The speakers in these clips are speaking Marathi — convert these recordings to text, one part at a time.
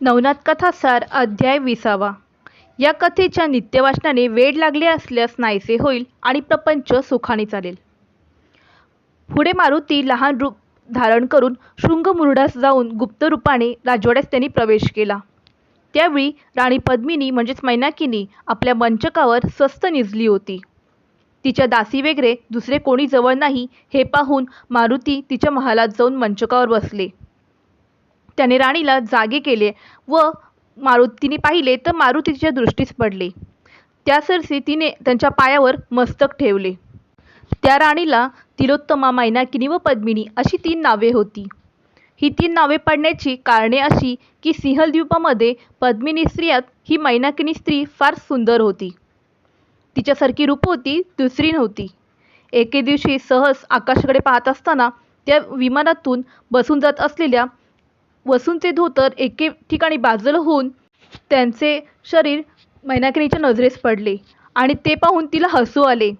नवनाथ कथासार अध्याय विसावा. या कथेच्या नित्यवाचनाने वेळ लागले असल्यास नाहीसे होईल आणि प्रपंच सुखाने चालेल. पुढे मारुती लहान रूप धारण करून शृंगमुरडास जाऊन गुप्त रूपाने राजवाड्यास त्यांनी प्रवेश केला. त्यावेळी राणी पद्मिनी म्हणजेच मैनाकिनी आपल्या मंचकावर स्वस्त निजली होती. तिच्या दासी वगैरे दुसरे कोणी जवळ नाही हे पाहून मारुती तिच्या महालात जाऊन मंचकावर बसले. त्याने राणीला जागे केले व मारुतीने पाहिले तर मारुतीच्या दृष्टीस पडले. त्या सरसी तिने त्यांच्या पायावर मस्तक ठेवले. त्या राणीला तिलोत्तमा मैनाकिनी व पद्मिनी अशी तीन नावे होती. ही तीन नावे पडण्याची कारणे अशी की सिंहलद्वीपामध्ये पद्मिनी स्त्रियात ही मैनाकिनी स्त्री फार सुंदर होती. तिच्यासारखी रूपवती दुसरी नव्हती. एके दिवशी सहज आकाशाकडे पाहत असताना त्या विमानातून बसून जात असलेल्या वसूंचे धोतर एके ठिकाणी बाजूला होऊन त्यांचे शरीर मैनाकिनीच्या नजरेस पडले आणि ते पाहून तिला हसू आले.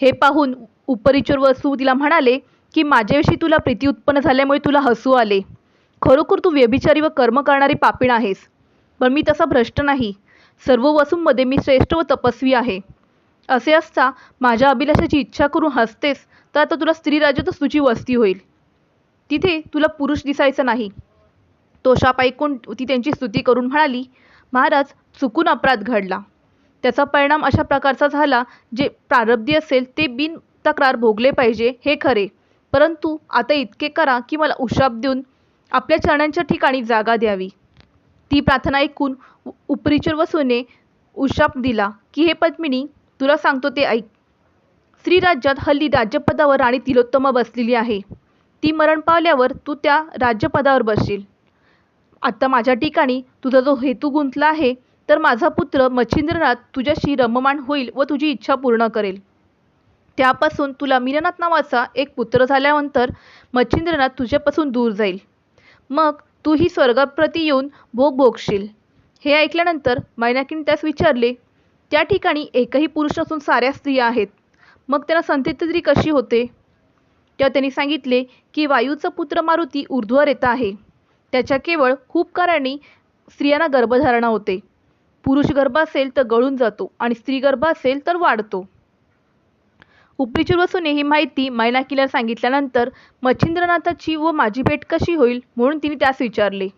हे पाहून उपरिचूर वसू तिला म्हणाले की माझ्याविषयी तुला प्रीती उत्पन्न झाल्यामुळे तुला हसू आले. खरोखर तू व्यभिचारी व कर्म करणारी पापीण आहेस. पण मी तसा भ्रष्ट नाही. सर्व वसूंमध्ये मी श्रेष्ठ व तपस्वी आहे. असे असता माझ्या अभिलाषाची इच्छा करून हसतेस तर आता तुला स्त्री राज्यातच तुझी वस्ती होईल. तिथे तुला पुरुष दिसायचा नाही. तोशाप ऐकून ती त्यांची स्तुती करून म्हणाली महाराज चुकून अपराध घडला. त्याचा परिणाम अशा प्रकारचा झाला जे प्रारब्धी असेल ते बिन तक्रार भोगले पाहिजे हे खरे. परंतु आता इतके करा की मला उशाप देऊन आपल्या चरणांच्या ठिकाणी जागा द्यावी. ती प्रार्थना ऐकून उ- उपरीचर वसूने उशाप दिला की हे पद्मिनी तुला सांगतो ते ऐक. श्रीराज्यात हल्ली राज्यपदावर राणी तिलोत्तमा बसलेली आहे. ती मरण पावल्यावर तू त्या राज्यपदावर बसशील. आता माझ्या ठिकाणी तुझा जो हेतू गुंतला आहे तर माझा पुत्र मच्छिंद्रनाथ तुझ्याशी रममाण होईल व तुझी इच्छा पूर्ण करेल. त्यापासून तुला मीननाथ नावाचा एक पुत्र झाल्यानंतर मच्छिंद्रनाथ तुझ्यापासून दूर जाईल. मग तूही स्वर्गाप्रती येऊन भोग भोगशील. हे ऐकल्यानंतर मैनाकीने त्यास विचारले त्या ठिकाणी एकही पुरुष नसून साऱ्या स्त्रिया आहेत. मग त्यांना संतती कशी होते? तेव्हा त्यांनी सांगितले की वायूचा पुत्र मारुती ऊर्ध्वर येत आहे. त्याच्या केवळ खूप काळाने स्त्रियांना गर्भधारणा होते. पुरुष गर्भ असेल तर गळून जातो आणि स्त्री गर्भ असेल तर वाढतो. उपरीचूर बसूने ही माहिती मैनाकीला सांगितल्यानंतर मच्छिंद्रनाथाची व माझी भेट कशी होईल म्हणून तिने त्यास विचारले.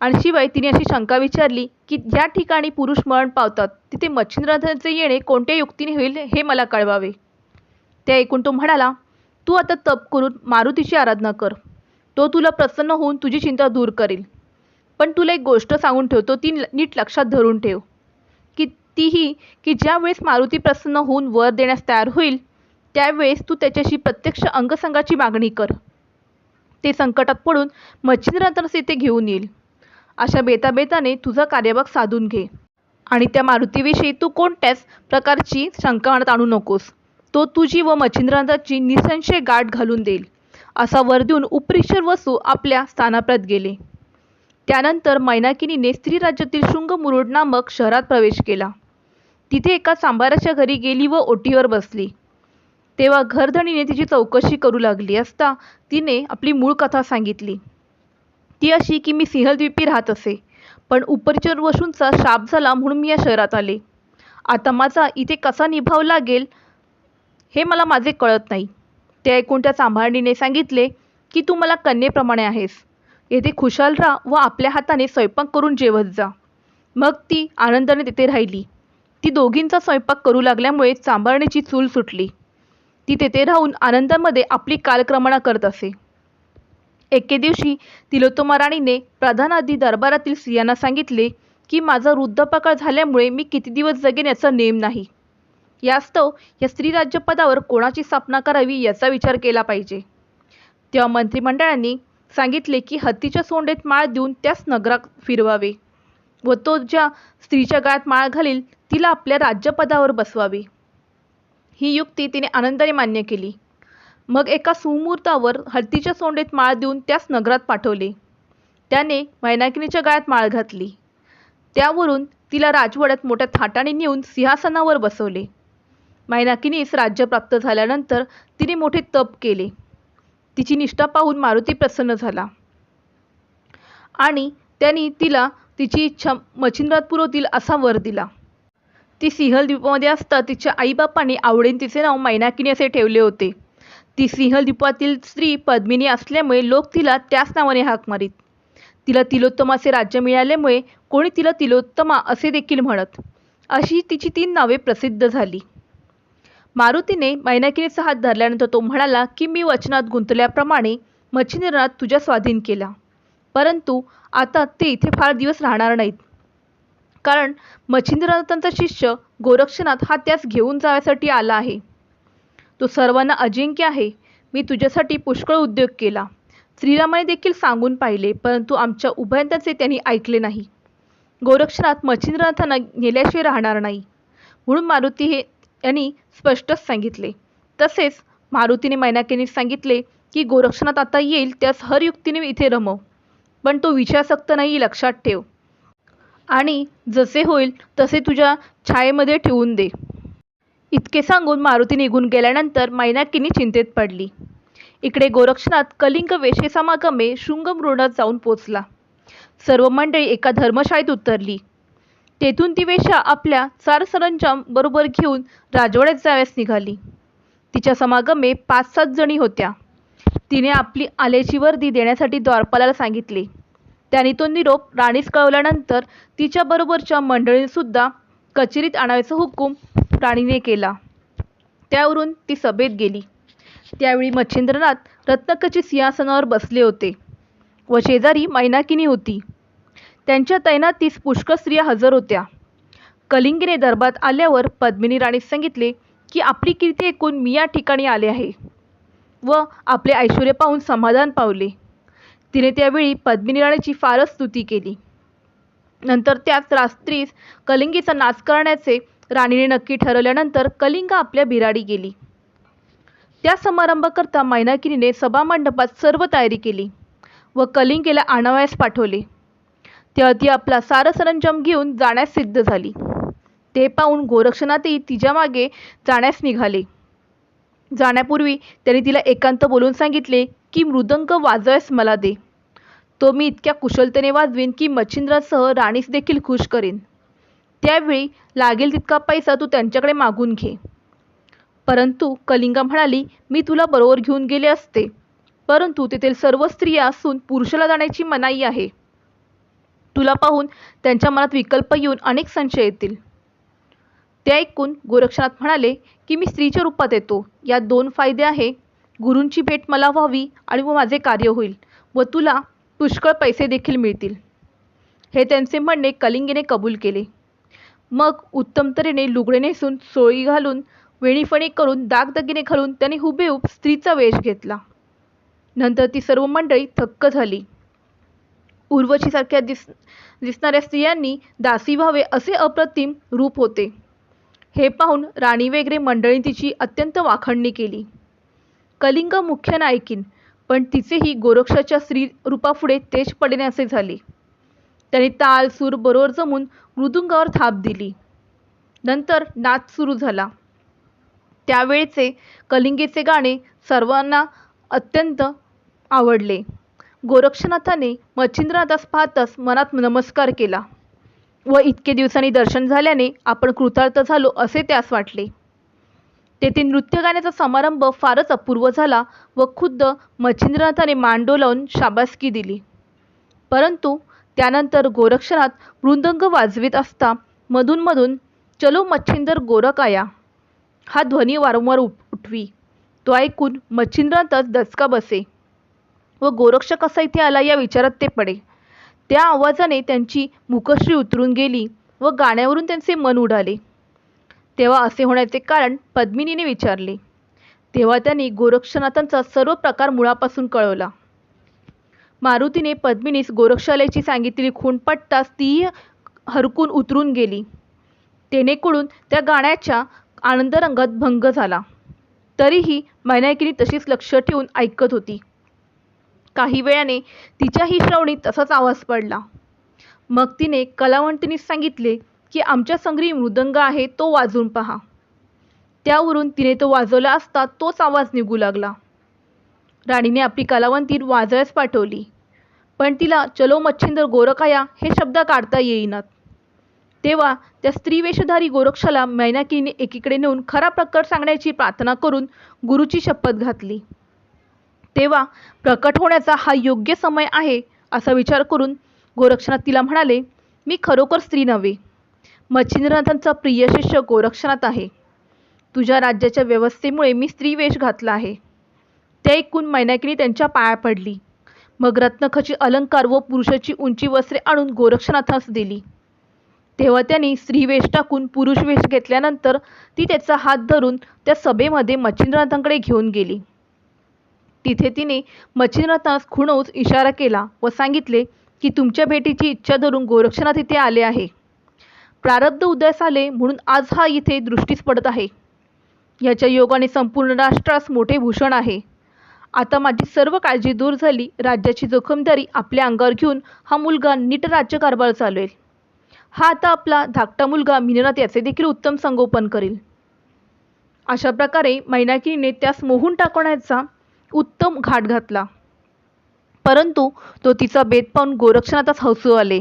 आणि शिवाय तिने अशी शंका विचारली की ज्या ठिकाणी पुरुष मरण पावतात तिथे मच्छिंद्रनाथाचे येणे कोणत्या युक्तीने होईल हे मला कळवावे. ते ऐकून तो म्हणाला तू आता तप करून मारुतीची आराधना कर. तो तुला प्रसन्न होऊन तुझी चिंता दूर करेल. पण तुला एक गोष्ट सांगून ठेवतो ती नीट लक्षात धरून ठेव की तीही की ज्यावेळेस मारुती प्रसन्न होऊन वर देण्यास तयार होईल त्यावेळेस तू त्याच्याशी प्रत्यक्ष अंगसंगाची मागणी कर. ते संकटात पडून मच्छिंद्रनंतरच येथे घेऊन येईल. अशा बेताबेताने तुझा कार्यभाग साधून घे. आणि त्या मारुतीविषयी तू कोणत्याच प्रकारची शंका आणत आणू नकोस. तो तुझी व मच्छिंद्रनाथाची निसंशय गाठ घालून देईल. असा वर देऊन उपरीश्वर वसू आपल्या स्थानाप्रत गेले. त्यानंतर मैनाकिनीने स्त्री राज्यातील शृंगमुरुड नामक शहरात प्रवेश केला. तिथे एका सांबाराच्या घरी गेली व ओटीवर बसली. तेव्हा घरधणीने तिची चौकशी करू लागली असता तिने आपली मूळ कथा सांगितली. ती अशी की मी सिंहद्वीपी राहत असे पण उपरचर वसूंचा शाप झाला म्हणून मी या शहरात आले. आता माझा इथे कसा निभाव लागेल हे मला माझे कळत नाही. ते ऐकून त्या सांभाळणीने सांगितले की तू मला कन्येप्रमाणे आहेस. येथे खुशाल राहा व आपल्या हाताने स्वयंपाक करून जेवत जा. मग ती आनंदाने तिथे राहिली. ती दोघींचा स्वयंपाक करू लागल्यामुळे सांभाळण्याची चूल सुटली. ती तेथे राहून आनंदामध्ये आपली कालक्रमणा करत असे. एके दिवशी तिलोत्तमा राणीने प्रधानाधी दरबारातील स्त्रियांना सांगितले की माझा वृद्धपकाळ झाल्यामुळे मी किती दिवस जगेन याचा नेम नाही. यास्तव या स्त्री राज्यपदावर कोणाची स्थापना करावी याचा विचार केला पाहिजे. तेव्हा मंत्रिमंडळांनी सांगितले की हत्तीच्या सोंडेत माळ देऊन त्यास नगरात फिरवावे व तो ज्या स्त्रीच्या गळ्यात माळ घालील तिला आपल्या राज्यपदावर बसवावे. ही युक्ती तिने आनंदाने मान्य केली. मग एका सुमुहूर्तावर हत्तीच्या सोंडेत माळ देऊन त्यास नगरात पाठवले. त्याने मैनाकिनीच्या गळ्यात माळ घातली. त्यावरून तिला राजवाड्यात मोठ्या थाटाने नेऊन सिंहासनावर बसवले. मैनाकिनीस राज्य प्राप्त झाल्यानंतर तिने मोठे तप केले. तिची निष्ठा पाहून मारुती प्रसन्न झाला. आणि त्यांनी तिला तिची इच्छा मच्छिंद्रात पुरवतील असा वर दिला. ती सिंहल द्वीपामध्ये असता तिच्या आईबापांनी आवडीने तिचे नाव मैनाकिनी असे ठेवले होते. ती सिंहल द्वीपातील स्त्री पद्मिनी असल्यामुळे लोक तिला त्याच नावाने हाक मारीत. तिला तिलोत्तमाचे राज्य मिळाल्यामुळे कोणी तिला तिलोत्तमा असे देखील म्हणत. अशी तिची तीन नावे प्रसिद्ध झाली. मारुतीने मैनाकिनीचा हात धरल्यानंतर तो म्हणाला की मी वचनात गुंतल्याप्रमाणे मच्छिंद्रनाथ तुझ्या स्वाधीन केला परंतु आता ते इथे फार दिवस राहणार नाहीत. कारण मच्छिंद्रनाथांचा शिष्य गोरक्षनाथ हा त्यास घेऊन जाण्यासाठी आला आहे. तो सर्वांना अजिंक्य आहे. मी तुझ्यासाठी पुष्कळ उद्योग केला. श्रीरामाने देखील सांगून पाहिले परंतु आमच्या उभयंतांचे त्यांनी ऐकले नाही. गोरक्षनाथ मच्छिंद्रनाथांना नेल्याशिवाय राहणार नाही. म्हणून मारुती हे यांनी स्पष्टच सांगितले. तसेच मारुतीने मैनाकीने सांगितले की गोरक्षनाथ आता येईल त्यास हर युक्तीने इथे रमव. पण तो विषयासक्त नाही लक्षात ठेव. आणि जसे होईल तसे तुझ्या छायेमध्ये ठेवून दे. इतके सांगून मारुती निघून गेल्यानंतर मैनाकिनी चिंतेत पडली. इकडे गोरक्षनाथ कलिंग वेशेसामागमे शृंगमृणात जाऊन पोचला. सर्व मंडळी एका धर्मशाळेत उतरली. तेथून ती वेश्या आपल्या चार सरंजाम बरोबर घेऊन राजवाड्यात जाव्यास निघाली. तिच्या समागमे पाच सात जणी होत्या. तिने आपली आल्याची वर्दी देण्यासाठी द्वारपालाला सांगितले. त्याने तो निरोप राणीस कळवल्यानंतर तिच्याबरोबरच्या मंडळींसुद्धा कचेरीत आणायचा हुकूम राणीने केला. त्यावरून ती सभेत गेली. त्यावेळी मच्छिंद्रनाथ रत्नकची सिंहासनावर बसले होते व शेजारी मैनाकिनी होती. त्यांच्या तैनातीस पुष्कळ स्त्रिया हजर होत्या. कलिंगीने दरबारात आल्यावर पद्मिनी राणीस सांगितले की आपली कीर्ती ऐकून मी या ठिकाणी आले आहे व आपले ऐश्वर पाहून समाधान पावले. तिने त्यावेळी पद्मिनी राणीची फारच स्तुती केली. नंतर त्याच रात्रीस कलिंगीचा नाच करण्याचे राणीने नक्की ठरवल्यानंतर कलिंगा आपल्या बिराडी गेली. त्या समारंभाकरता मैनाकिनीने सभामंडपात सर्व तयारी केली व कलिंगेला आणावयास पाठवले. तेव्हा ती आपला सारं सरंजाम घेऊन जाण्यास सिद्ध झाली. ते पाहून गोरक्षनाथही तिच्यामागे जाण्यास निघाले. जाण्यापूर्वी त्याने तिला एकांत बोलून सांगितले की मृदंग वाजवायस मला दे. तो मी इतक्या कुशलतेने वाजवीन की मच्छिंद्रासह राणीस देखील खुश करेन. त्यावेळी लागेल तितका पैसा तू त्यांच्याकडे मागून घे. परंतु कलिंगा म्हणाली मी तुला बरोबर घेऊन गेले असते. परंतु तेथील सर्व स्त्रिया असून पुरुषाला जाण्याची मनाई आहे. तुला पाहून त्यांच्या मनात विकल्प येऊन अनेक संशय येतील. ते ऐकून गोरक्षनाथ म्हणाले की मी स्त्रीच्या रूपात येतो. यात दोन फायदे आहे. गुरूंची भेट मला व्हावी आणि व माझे कार्य होईल व तुला पुष्कळ पैसे देखील मिळतील. हे त्यांचे म्हणणे कलिंगीने कबूल केले. मग उत्तम तऱ्हेने लुगडे नेसून सोळी घालून वेणीफणी करून दागदगिने घालून त्याने हुबेहूब स्त्रीचा वेश घेतला. नंतर ती सर्व मंडळी थक्क झाली. उर्वशीसारख्या दिस दिसणाऱ्या स्त्रियांनी दासी व्हावे असे अप्रतिम रूप होते. हे पाहून राणी वगैरे मंडळी तिची अत्यंत वाखणणी केली. कलिंग मुख्य नायकीन पण तिचेही गोरक्षाच्या स्त्री रूपापुढे तेज पडण्यासे झाले. त्याने ताल सूर बरोबर जमून मृदुंगावर थाप दिली. नंतर नाच सुरू झाला. त्यावेळचे कलिंगेचे गाणे सर्वांना अत्यंत आवडले. गोरक्षनाथाने मच्छिंद्रनाथास पाहताच मनात नमस्कार केला व इतके दिवसांनी दर्शन झाल्याने आपण कृतार्थ झालो असे त्यास वाटले. तेथे नृत्य गाण्याचा समारंभ फारच अपूर्व झाला व खुद्द मच्छिंद्रनाथाने मांडो लावून शाबासकी दिली. परंतु त्यानंतर गोरक्षनाथ मृदंग वाजवीत असता मधूनमधून चलो मच्छिंदर गोरख आया हा ध्वनी वारंवार उठवी. तो ऐकून मच्छिंद्रनाथच दचका बसे. व गोरक्ष कसा इथे आला या विचारात ते पडे. त्या आवाजाने त्यांची मुखश्री उतरून गेली व गाण्यावरून त्यांचे मन उडाले. तेव्हा असे होण्याचे कारण पद्मिनीने विचारले. तेव्हा त्यांनी गोरक्षनाथांचा सर्व प्रकार मुळापासून कळवला. मारुतीने पद्मिनीस गोरक्षालयाची सांगितलेली खूण पटताच तीही हरकून उतरून गेली. तेणेकडून त्या गाण्याच्या आनंदरंगात भंग झाला. तरीही मैनाकिनी तशीच लक्ष ठेवून ऐकत होती. काही वेळाने तिच्याही श्रवणीत तसाच आवाज पडला. मग तिने कलावंतीनीस सांगितले की आमच्या संग्री मृदंग आहे तो वाजून पहा. त्यावरून तिने तो वाजवला असता तोच आवाज निघू लागला. राणीने आपली कलावंती वाजवायस पाठवली. पण तिला चलो मच्छिंद्र गोरखाया हे शब्द काढता येईनात. तेव्हा त्या स्त्रीवेषधारी गोरक्षाला मैनाकीने एकीकडे नेऊन खरा प्रकट सांगण्याची प्रार्थना करून गुरुची शपथ घातली. तेव्हा प्रकट होण्याचा हा योग्य समय आहे असा विचार करून गोरक्षनाथ तिला म्हणाले मी खरोखर स्त्री नव्हे. मच्छिंद्रनाथांचा प्रिय शिष्य गोरक्षनाथ आहे. तुझ्या राज्याच्या व्यवस्थेमुळे मी स्त्री वेश घातला आहे. ते ऐकून मैनाकिनी त्यांच्या पाया पडली. मग रत्नखची अलंकार व पुरुषाची उंची वस्त्रे आणून गोरक्षनाथास दिली. तेव्हा त्यांनी स्त्रीवेश टाकून पुरुष वेश घेतल्यानंतर ती त्याचा हात धरून त्या सभेमध्ये मच्छिंद्रनाथांकडे घेऊन गेली. तिथे तिने मच्छिंद्रनाथास खुणवून इशारा केला व सांगितले की तुमच्या भेटीची इच्छा धरून गोरक्षनाथ इथे आले आहे. प्रारब्ध उदयास आले म्हणून आज हा इथे दृष्टीस पडत आहे. याच्या योगाने संपूर्ण राष्ट्रास मोठे भूषण आहे. आता माझी सर्व काळजी दूर झाली राज्याची जोखमदारी आपल्या अंगावर घेऊन हा मुलगा नीट राज्यकारभार चालवेल. हा आता आपला धाकटा मुलगा मिननाथ याचे देखील उत्तम संगोपन करेल. अशा प्रकारे मैनाकिनीने त्यास मोहून टाकवण्याचा उत्तम घाट घातला. परंतु तो तिचा बेत पाहून गोरक्षनाथास हसू आले.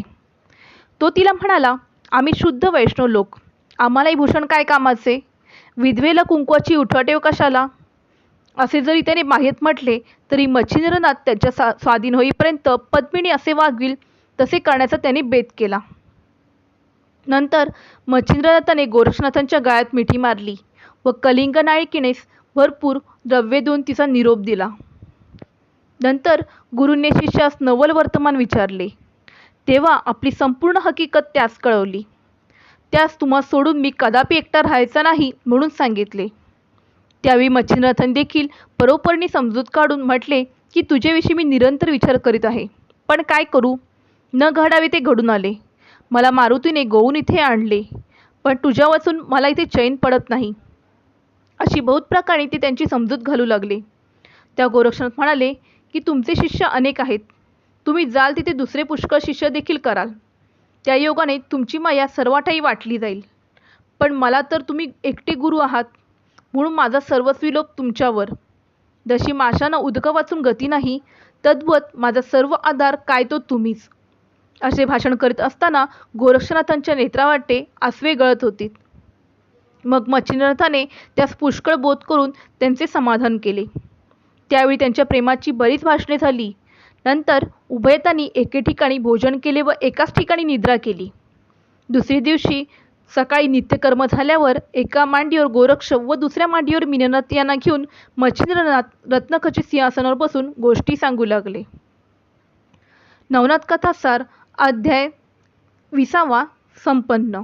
तो तिला म्हणाला आम्ही शुद्ध वैष्णव लोक. आम्हालाही भूषण काय कामाचे? विधवेला कुंकवाची उठवाटेव कशाला? असे जरी त्याने माहीत म्हटले तरी मच्छिंद्रनाथ त्याच्या सा स्वाधीन होईपर्यंत पद्मिनी असे वागविल तसे करण्याचा त्याने बेत केला. नंतर मच्छिंद्रनाथाने गोरक्षनाथांच्या गाळ्यात मिठी मारली व कलिंग नायिकेनेस भरपूर द्रव्ये देऊन तिचा निरोप दिला. नंतर गुरुंनी शिष्यास नवल वर्तमान विचारले. तेव्हा आपली संपूर्ण हकीकत त्यास कळवली. त्यास तुम्हा सोडून मी कदापि एकटा राहायचा नाही म्हणून सांगितले. त्यावेळी मच्छिंद्रनाथांनी देखील परोपरणी समजूत काढून म्हटले की तुझ्याविषयी मी निरंतर विचार करीत आहे. पण काय करू? न घडावे ते घडून आले. मला मारुतीने गोवून इथे आणले. पण तुझ्या वाचून मला इथे चैन पडत नाही. अशी बहुत प्रकारे ते त्यांची समजूत घालू लागले. त्या गोरक्षनाथ म्हणाले की तुमचे शिष्य अनेक आहेत. तुम्ही जाल तिथे दुसरे पुष्कळ शिष्य देखील कराल. त्या योगाने तुमची माया सर्वाठाई वाटली जाईल. पण मला तर तुम्ही एकटे गुरु आहात. म्हणून माझा सर्वस्वी लोप तुमच्यावर. जशी माशानं उदकं वाचून गती नाही तद्वत माझा सर्व आधार काय तो तुम्हीच. असे भाषण करीत असताना गोरक्षनाथांच्या नेत्रावाटे आसवे गळत होती मग मच्छिंद्रनाथाने त्यास पुष्कळ बोध करून त्यांचे समाधान केले. त्यावेळी त्यांच्या प्रेमाची बरीच भाषणे झाली. नंतर उभयतांनी एके ठिकाणी भोजन केले व एकाच ठिकाणी निद्रा केली. दुसरी दिवशी सकाळी नित्यकर्म झाल्यावर एका मांडीवर गोरक्ष व दुसऱ्या मांडीवर मिननाथ यांना घेऊन मच्छिंद्रनाथ रत्नखची सिंहासनावर बसून गोष्टी सांगू लागले. नवनाथ कथासार अध्याय विसावा संपन्न.